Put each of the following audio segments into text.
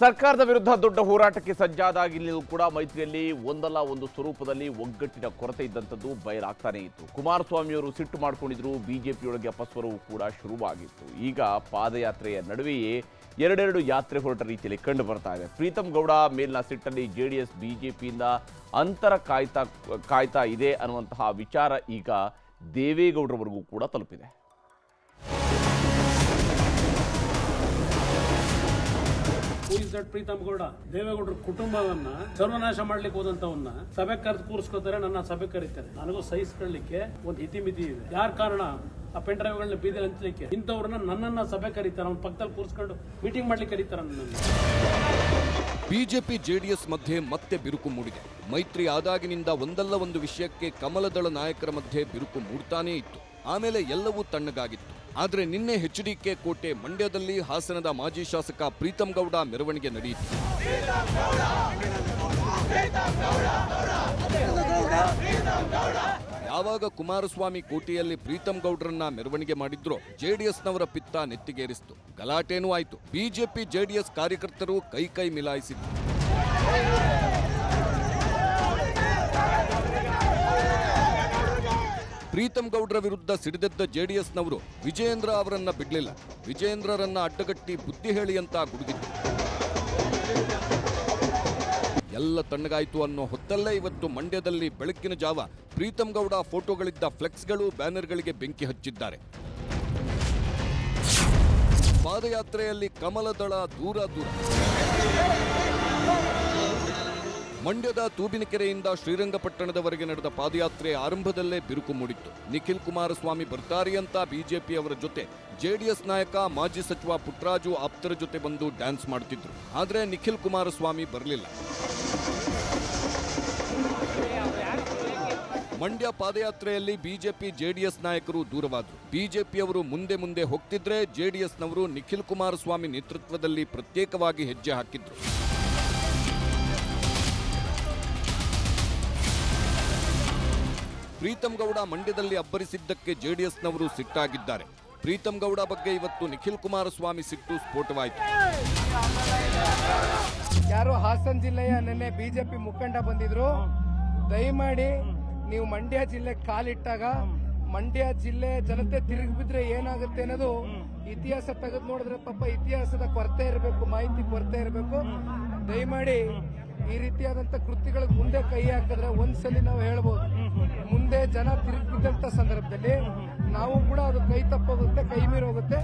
ಸರ್ಕಾರದ ವಿರುದ್ಧ ದೊಡ್ಡ ಹೋರಾಟಕ್ಕೆ ಸಜ್ಜಾದಾಗಿಲ್ಲೂ ಕೂಡ ಮೈತ್ರಿಯಲ್ಲಿ ಒಂದಲ್ಲ ಒಂದು ಸ್ವರೂಪದಲ್ಲಿ ಒಗ್ಗಟ್ಟಿನ ಕೊರತೆ ಇದ್ದಂಥದ್ದು ಬಯಲಾಗ್ತಾನೆ ಇತ್ತು. ಕುಮಾರಸ್ವಾಮಿಯವರು ಸಿಟ್ಟು ಮಾಡಿಕೊಂಡಿದ್ರು, ಬಿಜೆಪಿಯೊಳಗೆ ಅಪಸ್ವರವು ಕೂಡ ಶುರುವಾಗಿತ್ತು. ಈಗ ಪಾದಯಾತ್ರೆಯ ನಡುವೆಯೇ ಎರಡೆರಡು ಯಾತ್ರೆ ಹೊರಟ ರೀತಿಯಲ್ಲಿ ಕಂಡು ಬರ್ತಾ ಇದೆ. ಪ್ರೀತಮ್ ಗೌಡ ಮೇಲಿನ ಸಿಟ್ಟಲ್ಲಿ ಜೆ ಡಿ ಎಸ್ ಬಿಜೆಪಿಯಿಂದ ಅಂತರ ಕಾಯ್ತಾ ಕಾಯ್ತಾ ಇದೆ ಅನ್ನುವಂತಹ ವಿಚಾರ ಈಗ ದೇವೇಗೌಡರವರೆಗೂ ಕೂಡ ತಲುಪಿದೆ. ಹೂ ಇಸ್ ಪ್ರೀತಮ್ ಗೌಡ, ದೇವೇಗೌಡರ ಕುಟುಂಬವನ್ನ ಸರ್ವನಾಶ ಮಾಡ್ಲಿಕ್ಕೆ ಹೋದಂತವನ್ನ ಸಭೆ ಕರೆದು ಕೂರಿಸ್ಕೋತಾರೆ, ನನ್ನ ಸಭೆ ಕರೀತಾರೆ. ನನಗೂ ಸಹಿಸ್ಕೊಳ್ಳಿಕ್ಕೆ ಒಂದು ಇತಿಮಿತಿ ಇದೆ. ಯಾರ ಕಾರಣ? ಆ ಪೆನ್ ಡ್ರೈವ್ಗಳನ್ನ ಬೀದಿ ಹಂಚಲಿಕ್ಕೆ. ಇಂಥವ್ರನ್ನ ನನ್ನನ್ನ ಸಭೆ ಕರೀತಾರೆ. ಅವ್ನ ಪಕ್ಕದಲ್ಲಿ ಕೂರಿಸ್ಕೊಂಡು ಮೀಟಿಂಗ್ ಮಾಡ್ಲಿಕ್ಕೆ ಕರೀತಾರೆ ನನ್ನನ್ನು. ಬಿಜೆಪಿ ಜೆಡಿಎಸ್ ಮಧ್ಯೆ ಮತ್ತೆ ಬಿರುಕು ಮೂಡಿದೆ. ಮೈತ್ರಿ ಆದಾಗಿನಿಂದ ಒಂದಲ್ಲ ಒಂದು ವಿಷಯಕ್ಕೆ ಕಮಲದಳ ನಾಯಕರ ಮಧ್ಯೆ ಬಿರುಕು ಮೂಡ್ತಾನೇ ಇತ್ತು. ಆಮೇಲೆ ಎಲ್ಲವೂ ತಣ್ಣಗಾಗಿತ್ತು. ಆದ್ರೆ ನಿನ್ನೆ ಎಚ್ಡಿಕೆ ಕೋಟೆ ಮಂಡ್ಯದಲ್ಲಿ ಹಾಸನದ ಮಾಜಿ ಶಾಸಕ ಪ್ರೀತಂ ಗೌಡ ಮೆರವಣಿಗೆ ನಡೆಯಿತು. ಯಾವಾಗ ಕುಮಾರಸ್ವಾಮಿ ಕೋಟೆಯಲ್ಲಿ ಪ್ರೀತಂ ಗೌಡ್ರನ್ನ ಮೆರವಣಿಗೆ ಮಾಡಿದ್ರೋ ಜೆಡಿಎಸ್ನವರ ಪಿತ್ತ ನೆತ್ತಿಗೇರಿಸಿತು. ಗಲಾಟೆನೂ ಆಯಿತು. ಬಿಜೆಪಿ, ಜೆಡಿಎಸ್ ಕಾರ್ಯಕರ್ತರು ಕೈ ಕೈ ಮಿಲಾಯಿಸಿದ್ರು. ಪ್ರೀತಂ ಗೌಡ್ರ ವಿರುದ್ಧ ಸಿಡಿದೆದ್ದ ಜೆಡಿಎಸ್ನವರು ವಿಜಯೇಂದ್ರ ಅವರನ್ನ ಬಿಡಲಿಲ್ಲ. ವಿಜಯೇಂದ್ರರನ್ನ ಅಡ್ಡಗಟ್ಟಿ ಬುದ್ಧಿ ಹೇಳಿ ಅಂತ ಗುಡುಗಿದ್ರು. ಎಲ್ಲ ತಣ್ಣಗಾಯಿತು ಅನ್ನೋ ಹೊತ್ತಲ್ಲೇ ಇವತ್ತು ಮಂಡ್ಯದಲ್ಲಿ ಬೆಳಕಿನ ಜಾವ. ಪ್ರೀತಂ ಗೌಡ ಫೋಟೋಗಳಿದ್ದ ಫ್ಲೆಕ್ಸ್ಗಳು ಬ್ಯಾನರ್ಗಳಿಗೆ ಬೆಂಕಿ ಹಚ್ಚಿದ್ದಾರೆ. ಪಾದಯಾತ್ರೆಯಲ್ಲಿ ಕಮಲದಳ ದೂರ ದೂರ. ಮಂಡ್ಯದ ತೂಬಿನಕೆರೆಯಿಂದ ಶ್ರೀರಂಗಪಟ್ಟಣದವರೆಗೆ ನಡೆದ ಪಾದಯಾತ್ರೆ ಆರಂಭದಲ್ಲೇ ಬಿರುಕು ಮೂಡಿತ್ತು. ನಿಖಿಲ್ ಕುಮಾರಸ್ವಾಮಿ ಬರ್ತಾರೆ ಅಂತ ಬಿಜೆಪಿಯವರ ಜೊತೆ ಜೆಡಿಎಸ್ ನಾಯಕ, ಮಾಜಿ ಸಚಿವ ಪುಟ್ರಾಜು ಆಪ್ತರ ಜೊತೆ ಬಂದು ಡ್ಯಾನ್ಸ್ ಮಾಡ್ತಿದ್ರು. ಆದರೆ ನಿಖಿಲ್ ಕುಮಾರಸ್ವಾಮಿ ಬರಲಿಲ್ಲ. ಮಂಡ್ಯ ಪಾದಯಾತ್ರೆಯಲ್ಲಿ ಬಿಜೆಪಿ, ಜೆಡಿಎಸ್ ನಾಯಕರು ದೂರವಾದರು. ಬಿಜೆಪಿಯವರು ಮುಂದೆ ಮುಂದೆ ಹೋಗ್ತಿದ್ರೆ ಜೆಡಿಎಸ್ನವರು ನಿಖಿಲ್ ಕುಮಾರಸ್ವಾಮಿ ನೇತೃತ್ವದಲ್ಲಿ ಪ್ರತ್ಯೇಕವಾಗಿ ಹೆಜ್ಜೆ ಹಾಕಿದ್ರು. ಪ್ರೀತಂ ಗೌಡ ಮಂಡ್ಯದಲ್ಲಿ ಅಬ್ಬರಿಸಿದ್ದಕ್ಕೆ ಜೆಡಿಎಸ್ನವರು ಸಿಟ್ಟಾಗಿದ್ದಾರೆ. ಪ್ರೀತಂ ಗೌಡ ಬಗ್ಗೆ ಇವತ್ತು ನಿಖಿಲ್ ಕುಮಾರಸ್ವಾಮಿ ಸಿಟ್ಟು ಸ್ಫೋಟವಾಯಿತು. ಯಾರು ಹಾಸನ ಜಿಲ್ಲೆಯ ನಿನ್ನೆ ಬಿಜೆಪಿ ಮುಖಂಡ ಬಂದಿದ್ರು. ದಯಮಾಡಿ ನೀವು ಮಂಡ್ಯ ಜಿಲ್ಲೆ ಕಾಲಿಟ್ಟಾಗ ಮಂಡ್ಯ ಜಿಲ್ಲೆ ಜನತೆ ತಿರುಗಿ ಬಿದ್ರೆ ಏನಾಗುತ್ತೆ ಅನ್ನೋದು ಇತಿಹಾಸ ತೆಗೆದು ನೋಡಿದ್ರೆ ಪಾಪ ಇತಿಹಾಸದ ಕೊರತೆ ಇರಬೇಕು, ಮಾಹಿತಿ ಕೊರತೆ ಇರಬೇಕು. ದಯಮಾಡಿ ಈ ರೀತಿಯಾದಂತ ಕೃತಿಗಳಿಗೆ ಮುಂದೆ ಕೈ ಹಾಕಿದ್ರೆ ಒಂದ್ಸಲಿ ನಾವು ಹೇಳ್ಬೋದು. ಮುಂದೆ ಜನ ತಿರುಗಿ ಬಿದ್ದಂತ ಸಂದರ್ಭದಲ್ಲಿ ನಾವು ಕೂಡ ಅದು ಕೈ ತಪ್ಪೋಗುತ್ತೆ, ಕೈ ಮೀರೋಗುತ್ತೆ.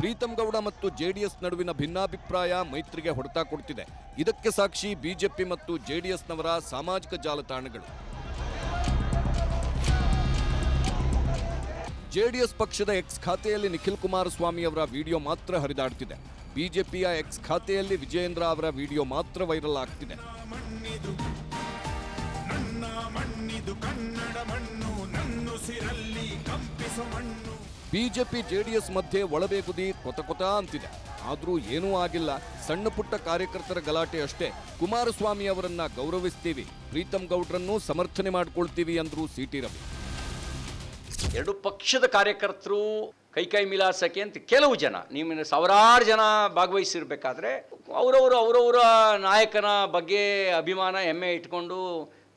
ಪ್ರೀತಂ ಗೌಡ ಮತ್ತು ಜೆಡಿಎಸ್ ನಡುವಿನ ಭಿನ್ನಾಭಿಪ್ರಾಯ ಮೈತ್ರಿಗೆ ಹೊಡೆತ ಕೊಡ್ತಿದೆ. ಇದಕ್ಕೆ ಸಾಕ್ಷಿ ಬಿಜೆಪಿ ಮತ್ತು ಜೆಡಿಎಸ್ನವರ ಸಾಮಾಜಿಕ ಜಾಲತಾಣಗಳು. ಜೆಡಿಎಸ್ ಪಕ್ಷದ ಎಕ್ಸ್ ಖಾತೆಯಲ್ಲಿ ನಿಖಿಲ್ ಕುಮಾರಸ್ವಾಮಿ ಅವರ ವಿಡಿಯೋ ಮಾತ್ರ ಹರಿದಾಡ್ತಿದೆ. ಬಿಜೆಪಿಯ ಎಕ್ಸ್ ಖಾತೆಯಲ್ಲಿ ವಿಜಯೇಂದ್ರ ಅವರ ವಿಡಿಯೋ ಮಾತ್ರ ವೈರಲ್ ಆಗ್ತಿದೆ. ಮಣ್ಣಿದು ಕನ್ನಡ ಮಣ್ಣು ನನ್ನುಸಿರಲ್ಲಿ ಕಂಪಿಸೋ ಮಣ್ಣು. ಬಿಜೆಪಿ ಜೆಡಿಎಸ್ ಮಧ್ಯೆ ಒಳಬೇಗುದಿ ಕೊತ ಕೊತ ಅಂತಿದೆ. ಆದರೂ ಏನೂ ಆಗಿಲ್ಲ. ಸಣ್ಣ ಪುಟ್ಟ ಕಾರ್ಯಕರ್ತರ ಗಲಾಟೆ ಅಷ್ಟೇ. ಕುಮಾರಸ್ವಾಮಿ ಅವರನ್ನ ಗೌರವಿಸ್ತೀವಿ. ಪ್ರೀತಂ ಗೌಡ್ರನ್ನು ಸಮರ್ಥನೆ ಮಾಡ್ಕೊಳ್ತೀವಿ ಅಂದ್ರು ಸಿಟಿ ರವಿ. ಎರಡು ಪಕ್ಷದ ಕಾರ್ಯಕರ್ತರು ಕೈಕೈ ಕೈ ಮಿಲಾಸಕ್ಕೆ ಅಂತ ಕೆಲವು ಜನ ನಿಮ್ಮ ಸಾವಿರಾರು ಜನ ಭಾಗವಹಿಸಿರ್ಬೇಕಾದ್ರೆ ಅವರವರು ಅವರವರ ನಾಯಕನ ಬಗ್ಗೆ ಅಭಿಮಾನ ಹೆಮ್ಮೆ ಇಟ್ಕೊಂಡು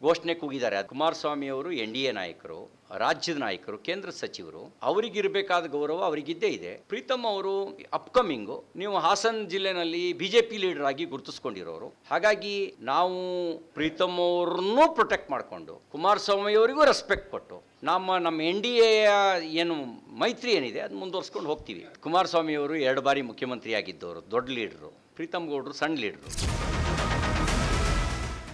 ಘೋಷಣೆ ಕೂಗಿದ್ದಾರೆ. ಕುಮಾರಸ್ವಾಮಿ ಅವರು, ಎನ್ ಡಿ ಎ ನಾಯಕರು, ರಾಜ್ಯದ ನಾಯಕರು, ಕೇಂದ್ರ ಸಚಿವರು, ಅವರಿಗಿರಬೇಕಾದ ಗೌರವ ಅವರಿಗಿದ್ದೇ ಇದೆ. ಪ್ರೀತಮ್ ಅವರು ಅಪ್ಕಮಿಂಗು ನೀವು ಹಾಸನ್ ಜಿಲ್ಲೆನಲ್ಲಿ ಬಿಜೆಪಿ ಲೀಡರ್ ಆಗಿ ಗುರುತಿಸ್ಕೊಂಡಿರೋರು. ಹಾಗಾಗಿ ನಾವು ಪ್ರೀತಮ್ ಅವ್ರನ್ನೂ ಪ್ರೊಟೆಕ್ಟ್ ಮಾಡಿಕೊಂಡು, ಕುಮಾರಸ್ವಾಮಿ ಅವರಿಗೂ ರೆಸ್ಪೆಕ್ಟ್ ಕೊಟ್ಟು, ನಮ್ಮ ನಮ್ಮ ಎನ್ ಡಿ ಎ ಏನು ಮೈತ್ರಿ ಏನಿದೆ ಅದು ಮುಂದುವರ್ಸ್ಕೊಂಡು ಹೋಗ್ತೀವಿ. ಕುಮಾರಸ್ವಾಮಿ ಅವರು ಎರಡು ಬಾರಿ ಮುಖ್ಯಮಂತ್ರಿ ಆಗಿದ್ದವರು ದೊಡ್ಡ ಲೀಡರು ಪ್ರೀತಮ್ ಗೌಡರು ಸಣ್ಣ ಲೀಡರು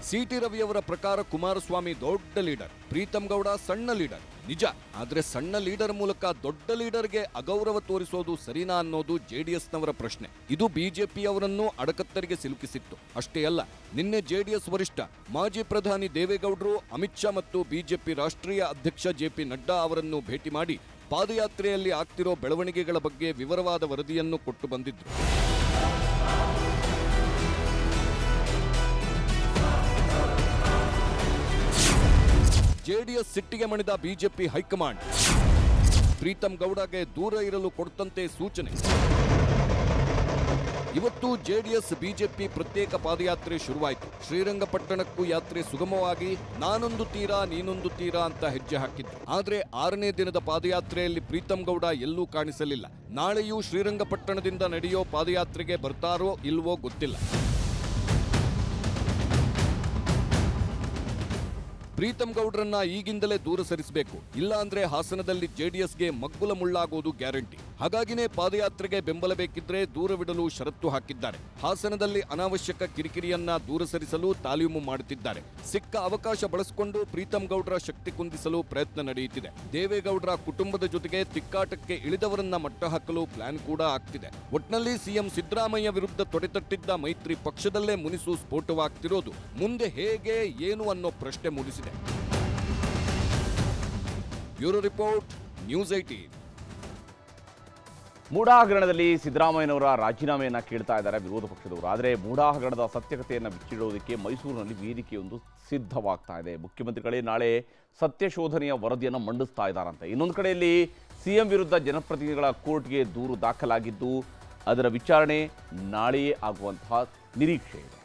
ಸಿಟಿ ರವಿಯವರ ಪ್ರಕಾರ ಕುಮಾರಸ್ವಾಮಿ ದೊಡ್ಡ ಲೀಡರ್, ಪ್ರೀತಂ ಗೌಡ ಸಣ್ಣ ಲೀಡರ್. ನಿಜ, ಆದ್ರೆ ಸಣ್ಣ ಲೀಡರ್ ಮೂಲಕ ದೊಡ್ಡ ಲೀಡರ್ಗೆ ಅಗೌರವ ತೋರಿಸೋದು ಸರಿನಾ ಅನ್ನೋದು ಜೆಡಿಎಸ್ನವರ ಪ್ರಶ್ನೆ. ಇದು ಬಿಜೆಪಿಯವರನ್ನು ಅಡಕತ್ತರಿಗೆ ಸಿಲುಕಿಸಿತ್ತು. ಅಷ್ಟೇ ಅಲ್ಲ, ನಿನ್ನೆ ಜೆಡಿಎಸ್ ವರಿಷ್ಠ ಮಾಜಿ ಪ್ರಧಾನಿ ದೇವೇಗೌಡರು ಅಮಿತ್ ಶಾ ಮತ್ತು ಬಿಜೆಪಿ ರಾಷ್ಟ್ರೀಯ ಅಧ್ಯಕ್ಷ ಜೆಪಿ ನಡ್ಡಾ ಅವರನ್ನು ಭೇಟಿ ಮಾಡಿ ಪಾದಯಾತ್ರೆಯಲ್ಲಿ ಆಗ್ತಿರೋ ಬೆಳವಣಿಗೆಗಳ ಬಗ್ಗೆ ವಿವರವಾದ ವರದಿಯನ್ನು ಕೊಟ್ಟು ಬಂದಿದ್ರು. ಜೆಡಿಎಸ್ ಸಿಟ್ಟಿಗೆ ಮಣಿದ ಬಿಜೆಪಿ ಹೈಕಮಾಂಡ್. ಪ್ರೀತಂ ಗೌಡಗೆ ದೂರ ಇರಲು ಕೊಡ್ತಂತೆ ಸೂಚನೆ. ಇವತ್ತು ಜೆಡಿಎಸ್ ಬಿಜೆಪಿ ಪ್ರತ್ಯೇಕ ಪಾದಯಾತ್ರೆ ಶುರುವಾಯಿತು. ಶ್ರೀರಂಗಪಟ್ಟಣಕ್ಕೂ ಯಾತ್ರೆ ಸುಗಮವಾಗಿ ನಾನೊಂದು ತೀರಾ, ನೀನೊಂದು ತೀರಾ ಅಂತ ಹೆಜ್ಜೆ ಹಾಕಿದ್ರು. ಆದರೆ ಆರನೇ ದಿನದ ಪಾದಯಾತ್ರೆಯಲ್ಲಿ ಪ್ರೀತಂ ಗೌಡ ಎಲ್ಲೂ ಕಾಣಿಸಲಿಲ್ಲ. ನಾಳೆಯೂ ಶ್ರೀರಂಗಪಟ್ಟಣದಿಂದ ನಡೆಯೋ ಪಾದಯಾತ್ರೆಗೆ ಬರ್ತಾರೋ ಇಲ್ವೋ ಗೊತ್ತಿಲ್ಲ. ಪ್ರೀತಂ ಗೌಡ್ರನ್ನ ಈಗಿಂದಲೇ ದೂರ ಸರಿಸಬೇಕು. ಇಲ್ಲ ಅಂದ್ರೆ ಹಾಸನದಲ್ಲಿ ಜೆಡಿಎಸ್ಗೆ ಮಗ್ಗುಲ ಮುಳ್ಳಾಗೋದು ಗ್ಯಾರಂಟಿ. ಹಾಗಾಗಿನೇ ಪಾದಯಾತ್ರೆಗೆ ಬೆಂಬಲ ಬೇಕಿದ್ರೆ ದೂರವಿಡಲು ಷರತ್ತು ಹಾಕಿದ್ದಾರೆ. ಹಾಸನದಲ್ಲಿ ಅನಾವಶ್ಯಕ ಕಿರಿಕಿರಿಯನ್ನ ದೂರ ಸರಿಸಲು ತಾಲೀಮು ಮಾಡುತ್ತಿದ್ದಾರೆ. ಸಿಕ್ಕ ಅವಕಾಶ ಬಳಸಿಕೊಂಡು ಪ್ರೀತಂ ಗೌಡ್ರ ಶಕ್ತಿ ಕುಂದಿಸಲು ಪ್ರಯತ್ನ ನಡೆಯುತ್ತಿದೆ. ದೇವೇಗೌಡರ ಕುಟುಂಬದ ಜೊತೆಗೆ ತಿಕ್ಕಾಟಕ್ಕೆ ಇಳಿದವರನ್ನ ಮಟ್ಟ ಹಾಕಲು ಪ್ಲಾನ್ ಕೂಡ ಆಗ್ತಿದೆ. ಒಟ್ನಲ್ಲಿ ಸಿಎಂ ಸಿದ್ದರಾಮಯ್ಯ ವಿರುದ್ಧ ತೊಡೆತಟ್ಟಿದ್ದ ಮೈತ್ರಿ ಪಕ್ಷದಲ್ಲೇ ಮುನಿಸು ಸ್ಫೋಟವಾಗ್ತಿರೋದು. ಮುಂದೆ ಹೇಗೆ, ಏನು ಅನ್ನೋ ಪ್ರಶ್ನೆ ಮೂಡಿಸಿದೆ. ಬ್ಯೂರೋ ರಿಪೋರ್ಟ್, ನ್ಯೂಸ್ ಐಟೀನ್ ಮೂಡಾಹಗರಣದಲ್ಲಿ ಸಿದ್ದರಾಮಯ್ಯನವರ ರಾಜೀನಾಮೆಯನ್ನು ಕೇಳ್ತಾ ಇದ್ದಾರೆ ವಿರೋಧ ಪಕ್ಷದವರು. ಆದರೆ ಮೂಡಾಹಗರಣದ ಸತ್ಯಕತೆಯನ್ನು ಬಿಚ್ಚಿಡುವುದಕ್ಕೆ ಮೈಸೂರಿನಲ್ಲಿ ವೇದಿಕೆಯೊಂದು ಸಿದ್ಧವಾಗ್ತಾ ಇದೆ. ಮುಖ್ಯಮಂತ್ರಿಗಳೇ ನಾಳೆ ಸತ್ಯಶೋಧನೆಯ ವರದಿಯನ್ನು ಮಂಡಿಸ್ತಾ ಇದ್ದಾರಂತೆ. ಇನ್ನೊಂದು ಕಡೆಯಲ್ಲಿ ಸಿಎಂ ವಿರುದ್ಧ ಜನಪ್ರತಿನಿಧಿಗಳ ಕೋರ್ಟ್ಗೆ ದೂರು ದಾಖಲಾಗಿದ್ದು, ಅದರ ವಿಚಾರಣೆ ನಾಳೆಯೇ ಆಗುವಂತಹ ನಿರೀಕ್ಷೆ ಇದೆ.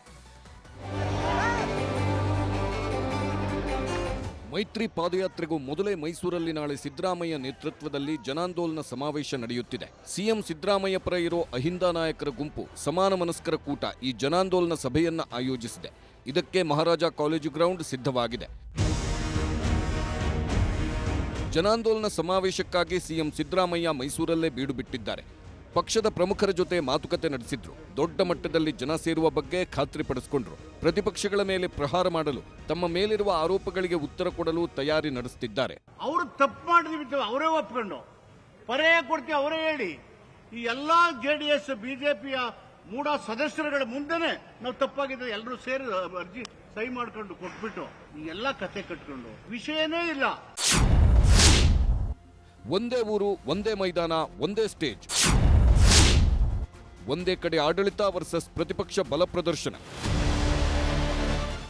ಮೈತ್ರಿ ಪಾದಯಾತ್ರೆಗೂ ಮೊದಲೇ ಮೈಸೂರಲ್ಲಿ ನಾಳೆ ಸಿದ್ದರಾಮಯ್ಯ ನೇತೃತ್ವದಲ್ಲಿ ಜನಾಂದೋಲನ ಸಮಾವೇಶ ನಡೆಯುತ್ತಿದೆ. ಸಿಎಂ ಸಿದ್ದರಾಮಯ್ಯ ಪರ ಇರೋ ಅಹಿಂದ ನಾಯಕರ ಗುಂಪು ಸಮಾನ ಮನಸ್ಕರ ಕೂಟ ಈ ಜನಾಂದೋಲನ ಸಭೆಯನ್ನ ಆಯೋಜಿಸಿದೆ. ಇದಕ್ಕೆ ಮಹಾರಾಜ ಕಾಲೇಜು ಗ್ರೌಂಡ್ ಸಿದ್ಧವಾಗಿದೆ. ಜನಾಂದೋಲನ ಸಮಾವೇಶಕ್ಕಾಗಿ ಸಿಎಂ ಸಿದ್ದರಾಮಯ್ಯ ಮೈಸೂರಲ್ಲೇ ಬೀಡು ಬಿಟ್ಟಿದ್ದಾರೆ ಪಕ್ಷದ ಪ್ರಮುಖರ ಜೊತೆ ಮಾತುಕತೆ ನಡೆಸಿದ್ರು. ದೊಡ್ಡ ಮಟ್ಟದಲ್ಲಿ ಜನ ಸೇರುವ ಬಗ್ಗೆ ಖಾತ್ರಿಪಡಿಸಿಕೊಂಡ್ರು ಪ್ರತಿಪಕ್ಷಗಳ ಮೇಲೆ ಪ್ರಹಾರ ಮಾಡಲು ತಮ್ಮ ಮೇಲಿರುವ ಆರೋಪಗಳಿಗೆ ಉತ್ತರ ಕೊಡಲು ತಯಾರಿ ನಡೆಸುತ್ತಿದ್ದಾರೆ ಅವರು ತಪ್ಪು ಮಾಡಿದ್ವಿ ಅವರೇ ಒಪ್ಕೊಂಡು ಪರೇ ಕೊಡ್ತೀವಿ ಅವರೇ ಹೇಳಿ. ಈ ಎಲ್ಲಾ ಜೆಡಿಎಸ್ ಬಿಜೆಪಿಯ ಮೂಡ ಸದಸ್ಯರುಗಳ ಮುಂದೆನೆ ನಾವು ತಪ್ಪಾಗಿದ್ರೆ ಎಲ್ಲರೂ ಸೇರಿ ಅರ್ಜಿ ಸಹಿ ಮಾಡ್ಕೊಂಡು ಕೊಟ್ಬಿಟ್ಟು ಈ ಎಲ್ಲ ಕತೆ ಕಟ್ಕೊಂಡು. ವಿಷಯನೇ ಇಲ್ಲ. ಒಂದೇ ಊರು ಒಂದೇ ಮೈದಾನ ಒಂದೇ ಸ್ಟೇಜ್. ಒಂದೇ ಕಡೆ ಆಡಳಿತ ವರ್ಸಸ್ ಪ್ರತಿಪಕ್ಷ ಬಲ ಪ್ರದರ್ಶನ.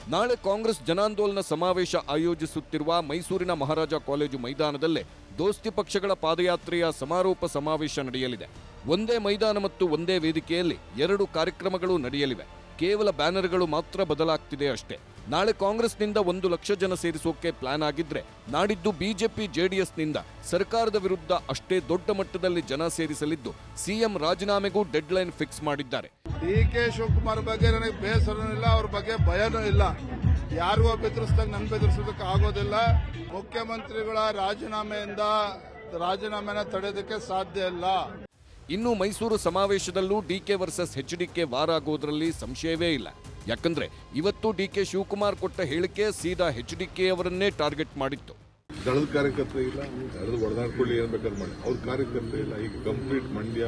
ನಾಳೆ ಕಾಂಗ್ರೆಸ್ ಜನಾಂದೋಲನ ಸಮಾವೇಶ ಆಯೋಜಿಸುತ್ತಿರುವ ಮೈಸೂರಿನ ಮಹಾರಾಜ ಕಾಲೇಜು ಮೈದಾನದಲ್ಲೇ ದೋಸ್ತಿ ಪಕ್ಷಗಳ ಪಾದಯಾತ್ರೆಯ ಸಮಾರೋಪ ಸಮಾವೇಶ ನಡೆಯಲಿದೆ. ಒಂದೇ ಮೈದಾನ ಮತ್ತು ಒಂದೇ ವೇದಿಕೆಯಲ್ಲಿ ಎರಡು ಕಾರ್ಯಕ್ರಮಗಳು ನಡೆಯಲಿವೆ. ಕೇವಲ ಬ್ಯಾನರ್ಗಳು ಮಾತ್ರ ಬದಲಾಗ್ತಿದೆ ಅಷ್ಟೇ. ನಾಳೆ ಕಾಂಗ್ರೆಸ್ನಿಂದ ಒಂದು ಲಕ್ಷ ಜನ ಸೇರಿಸೋಕೆ ಪ್ಲಾನ್ ಆಗಿದ್ರೆ ನಾಡಿದ್ದು ಬಿಜೆಪಿ ಜೆಡಿಎಸ್ನಿಂದ ಸರ್ಕಾರದ ವಿರುದ್ಧ ಅಷ್ಟೇ ದೊಡ್ಡ ಮಟ್ಟದಲ್ಲಿ ಜನ ಸೇರಿಸಲಿದ್ದು ಸಿಎಂ ರಾಜೀನಾಮೆಗೂ ಡೆಡ್ಲೈನ್ ಫಿಕ್ಸ್ ಮಾಡಿದ್ದಾರೆ. ಡಿ ಕೆ ಶಿವಕುಮಾರ್ ಬಗ್ಗೆ ನನಗೆ ಬೇಸರನೂ ಇಲ್ಲ ಅವ್ರ ಬಗ್ಗೆ ಭಯನೂ ಇಲ್ಲ. ಯಾರಿಗೋ ಬೆದರಿಸಿದಾಗ ನನ್ ಬೆದರಿಸೋದಕ್ಕೆ ಆಗೋದಿಲ್ಲ. ಮುಖ್ಯಮಂತ್ರಿಗಳ ರಾಜೀನಾಮೆಯಿಂದ ರಾಜೀನಾಮೆನ ತಡೆಯೋದಕ್ಕೆ ಸಾಧ್ಯ ಇಲ್ಲ. ಇನ್ನು Mysuru ಸಮಾವೇಶದಲ್ಲೂ DK versus H DK war ಆಗೋದ್ರಲ್ಲಿ ಸಂಶಯವೇ ಇಲ್ಲ. ಯಾಕಂದ್ರೆ ಇವತ್ತು ಡಿ ಕೆ ಶಿವಕುಮಾರ್ ಕೊಟ್ಟ ಹೇಳಿಕೆ ಸೀದಾ ಎಚ್ ಡಿಕೆ ಅವರನ್ನೇ ಟಾರ್ಗೆಟ್ ಮಾಡಿತ್ತು. ದಳದ ಕಾರ್ಯಕರ್ತರು ಇಲ್ಲ ದಳದ ಒಡೆದಾಡ್ಕೊಳ್ಳಿ ಏನು ಬೇಕಾದ್ರೆ ಮಾಡಿ. ಅವ್ರ ಕಾರ್ಯಕರ್ತರು ಇಲ್ಲ ಈಗ ಕಂಪ್ಲೀಟ್ ಮಂಡ್ಯ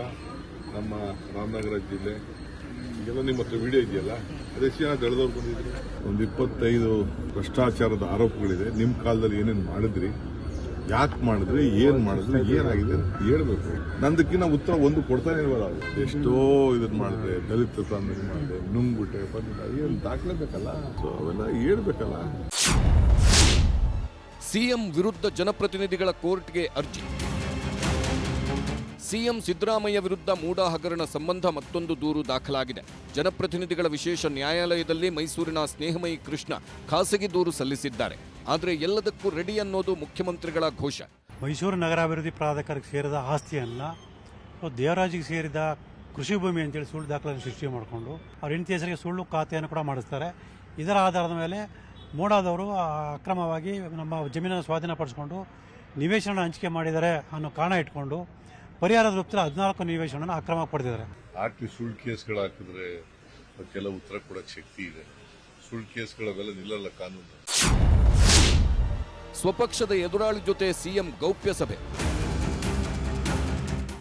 ನಮ್ಮ ರಾಮನಗರ ಜಿಲ್ಲೆ ಈಗೆಲ್ಲ ನಿಮ್ಮ ಹತ್ರ ವಿಡಿಯೋ ಇದೆಯಲ್ಲ ಅದೆಷ್ಟು ಜನ ದಳದವ್ರು ಬಂದಿದ್ರು. ಒಂದು ಇಪ್ಪತ್ತೈದು ಭ್ರಷ್ಟಾಚಾರದ ಆರೋಪಗಳಿದೆ. ನಿಮ್ಮ ಕಾಲದಲ್ಲಿ ಏನೇನು ಮಾಡಿದ್ರಿ? ಯಾಕೆ ಮಾಡಿದ್ರೆ, ಏನ್ ಮಾಡಿದ್ರೆ, ಏನಾಗಿದೆ ಅಂತ ಹೇಳ್ಬೇಕು. ನಂದಕ್ಕಿಂತ ಉತ್ತರ ಒಂದು ಕೊಡ್ತಾನೆ ಇಲ್ವಲ್ಲ. ಎಷ್ಟೋ ಇದನ್ನ ಮಾಡಿದ್ರೆ ದಲಿತ ಮಾಡಿದೆ, ನುಂಗ್ಬಿಟ್ಟೆ ಬಂದಿಲ್ಲ ಏನು ದಾಖಲೆ ಬೇಕಲ್ಲ? ಸೊ, ಅವೆಲ್ಲ ಹೇಳ್ಬೇಕಲ್ಲ. ಸಿಎಂ ವಿರುದ್ಧ ಜನಪ್ರತಿನಿಧಿಗಳ ಕೋರ್ಟ್ಗೆ ಅರ್ಜಿ. ಸಿಎಂ ಸಿದ್ದರಾಮಯ್ಯ ವಿರುದ್ಧ ಮೂಡಾ ಹಗರಣ ಸಂಬಂಧ ಮತ್ತೊಂದು ದೂರು ದಾಖಲಾಗಿದೆ. ಜನಪ್ರತಿನಿಧಿಗಳ ವಿಶೇಷ ನ್ಯಾಯಾಲಯದಲ್ಲಿ ಮೈಸೂರಿನ ಸ್ನೇಹಮಯಿ ಕೃಷ್ಣ ಖಾಸಗಿ ದೂರು ಸಲ್ಲಿಸಿದ್ದಾರೆ. ಆದರೆ ಎಲ್ಲದಕ್ಕೂ ರೆಡಿ ಅನ್ನೋದು ಮುಖ್ಯಮಂತ್ರಿಗಳ ಘೋಷ. ಮೈಸೂರು ನಗರಾಭಿವೃದ್ಧಿ ಪ್ರಾಧಿಕಾರಕ್ಕೆ ಸೇರಿದ ಆಸ್ತಿಯನ್ನು ದೇವರಾಜಿಗೆ ಸೇರಿದ ಕೃಷಿ ಭೂಮಿ ಅಂತೇಳಿ ಸುಳ್ಳು ದಾಖಲೆಯನ್ನು ಸೃಷ್ಟಿ ಮಾಡಿಕೊಂಡು ಅವ್ರ ಹೆಂಡತಿ ಹೆಸರಿಗೆ ಸುಳ್ಳು ಖಾತೆಯನ್ನು ಕೂಡ ಮಾಡಿಸ್ತಾರೆ. ಇದರ ಆಧಾರದ ಮೇಲೆ ಮೋಡಾದವರು ಆ, ಅಕ್ರಮವಾಗಿ ನಮ್ಮ ಜಮೀನನ್ನು ಸ್ವಾಧೀನಪಡಿಸಿಕೊಂಡು ನಿವೇಶನ ಹಂಚಿಕೆ ಮಾಡಿದ್ದಾರೆ ಅನ್ನೋ ಕಾರಣ ಇಟ್ಕೊಂಡು ಪರಿಹಾರದ ರೂಪದಲ್ಲಿ ಹದಿನಾಲ್ಕು ನಿವೇಶನ ಅಕ್ರಮ ಪಡೆದಿದ್ದಾರೆ. ಆರ್ಟಿ ಸುಳ್ಳು ಕೇಸ್ಗಳು ಹಾಕಿದ್ರೆ ಕೆಲವು ಉತ್ತರ ಕೊಡಕ್ಕೆ ಶಕ್ತಿ ಇದೆ. ಸುಳ್ಳು ಕೇಸ್ಗಳವೆಲ್ಲ ನಿಲ್ಲಲ್ಲ ಕಾನೂನು. ಸ್ವಪಕ್ಷದ ಎದುರಾಳಿ ಜೊತೆ ಸಿಎಂ ಗೌಪ್ಯ ಸಭೆ.